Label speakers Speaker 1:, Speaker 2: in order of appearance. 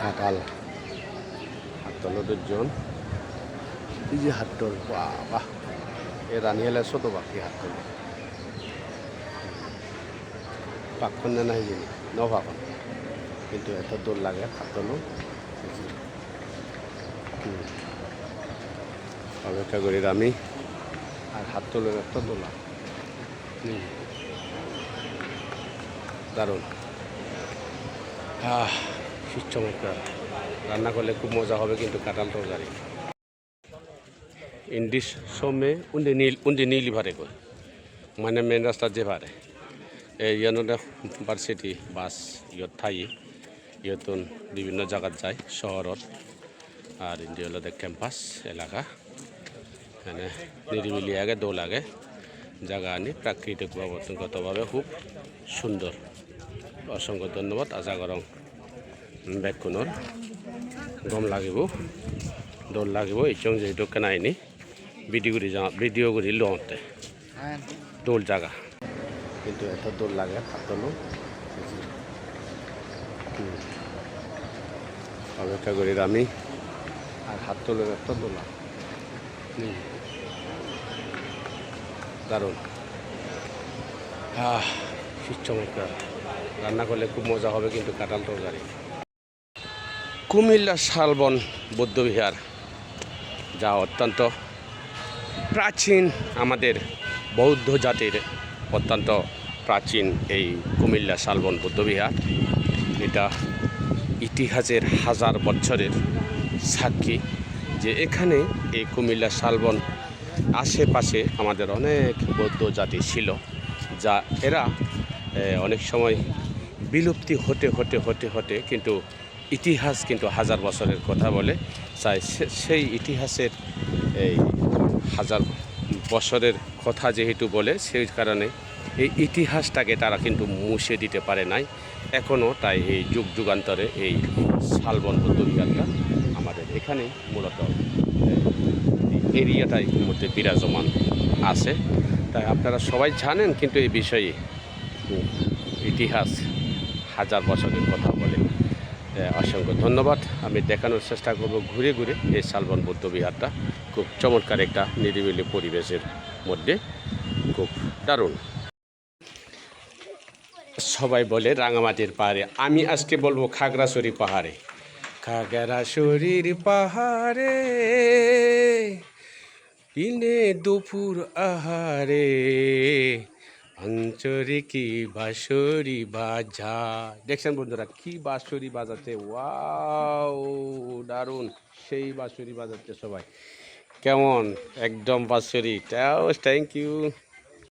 Speaker 1: ঘাটাল হাতলের জন এই যে হাতল বাবা এ রানিয়ালে ছোট বাকি হাতল পাকখন না নাই জানি নভাখন কিন্তু এত দূর লাগে হাতলো অপেক্ষা করি আমি আর হাত তোলের একটা দোলা দারুণ শীত চমৎকার। রান্না করলে খুব মজা হবে কিন্তু কাঁঠাল তরকারি ইন্ডিস সোমে উন্ডে নীল, উন্ডে নীলি ভারে কয় মানে মেন রাস্তার যে ভারে। ইয়ানোটা ভার্সিটি বাস ইয়ত ঠাই ইয়তন বিভিন্ন জায়গাত যায়, শহরত। আর ইন্ডিয়া হলো ক্যাম্পাস, এলাকা। মানে নিরিবিলি আগে দোল আগে। জায়গা আনি প্রাকৃতিক গতভাবে খুব সুন্দর। অসংখ্য ধন্যবাদ। আশা করং বেগখনৰ গম লাগিব, দৌল লাগিব। ইচং যিহেতু কেনাইনি ভিডিঅ' কৰি যাওঁ ভিডিঅ' কৰি লওঁতে। দৌল জাগা। কিন্তু এত দৌল লাগে হাতলো অপেক্ষা করি আমি আর হাত তোলের একটা দোলা। দারুণ আহ চমৎকার রান্না করলে খুব মজা হবে কিন্তু কাঁঠাল তরকারি। কুমিল্লা শালবন বৌদ্ধবিহার যা অত্যন্ত প্রাচীন আমাদের বৌদ্ধ জাতির অত্যন্ত প্রাচীন এই কুমিল্লা শালবন বৌদ্ধবিহার। এটা ইতিহাসের হাজার বছরের সাক্ষী যে এখানে এই কুমিল্লা শালবন আশেপাশে আমাদের অনেক বৌদ্ধ জাতি ছিল, যা এরা অনেক সময় বিলুপ্তি হতে হতে হতে হতে কিন্তু ইতিহাস কিন্তু হাজার বছরের কথা বলে। তাই সেই ইতিহাসের এই হাজার বছরের কথা যেহেতু বলে, সেই কারণে এই ইতিহাসটাকে তারা কিন্তু মুছে দিতে পারে নাই। এখনও তাই এই যুগ যুগান্তরে এই শালবন বৌদ্ধবিহারটা আমাদের এখানে মূলত এরিয়াটাই মধ্যে বিরাজমান আছে। তাই আপনারা সবাই জানেন কিন্তু এই বিষয়ে ইতিহাস হাজার বছরের কথা বলে অসংখ্য ধন্যবাদ। আমি দেখানোর চেষ্টা করব ঘুরে ঘুরে এই শালবন বৌদ্ধ বিহারটা। খুব চমৎকার একটা নিরিবিলি পরিবেশের মধ্যে, খুব দারুণ। সবাই বলে রাঙামাটির পাহাড়ে, আমি আজকে বলব খাগড়াছড়ি পাহাড়ে। খাগড়াছড়ির পাহাড়ে দিনে দুপুর আহারে। আঞ্চরিকি বাঁশরি বাজা দেখছেন বন্ধুরা, কি বাঁশরি বাজাচ্ছে? ওয়াও, দারুণ। সেই বাঁশরি বাজাচ্ছে সবাই। কেমন? একদম বাঁশরি। Thank you